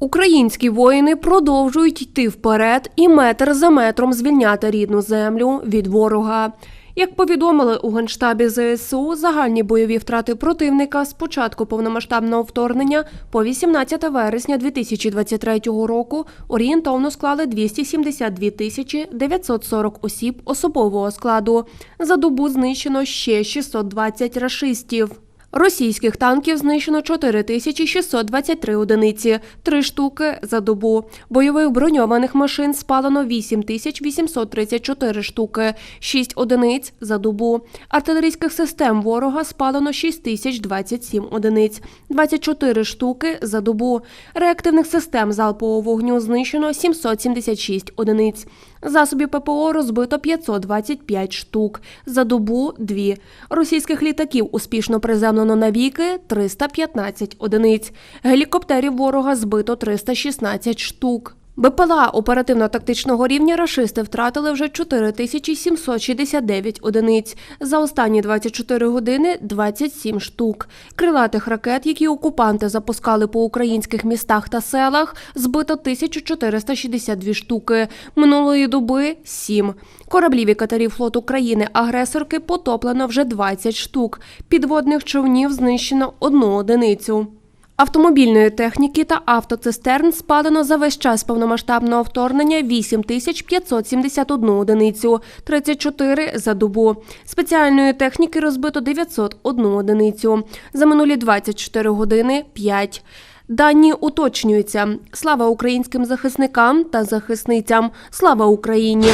Українські воїни продовжують йти вперед і метр за метром звільняти рідну землю від ворога. Як повідомили у генштабі ЗСУ, загальні бойові втрати противника з початку повномасштабного вторгнення по 18 вересня 2023 року орієнтовно склали 272 тисячі 940 осіб особового складу. За добу знищено ще 620 рашистів. Російських танків знищено 4623 одиниці, 3 штуки за добу. Бойових броньованих машин спалено 8834 штуки, 6 одиниць за добу. Артилерійських систем ворога спалено 6027 одиниць, 24 штуки за добу. Реактивних систем залпового вогню знищено 776 одиниць. Засобів ППО розбито 525 штук. За добу – 2. Російських літаків успішно приземлено навіки – 315 одиниць. Гелікоптерів ворога збито 316 штук. БПЛА оперативно-тактичного рівня рашисти втратили вже 4769 одиниць. За останні 24 години – 27 штук. Крилатих ракет, які окупанти запускали по українських містах та селах, збито 1462 штуки. Минулої доби – 7. Кораблів і катерів флоту країни-агресорки потоплено вже 20 штук. Підводних човнів знищено одну одиницю. Автомобільної техніки та автоцистерн спалено за весь час повномасштабного вторгнення 8571 одиницю, 34 за добу. Спеціальної техніки розбито 901 одиницю. За минулі 24 години – 5. Дані уточнюються. Слава українським захисникам та захисницям. Слава Україні!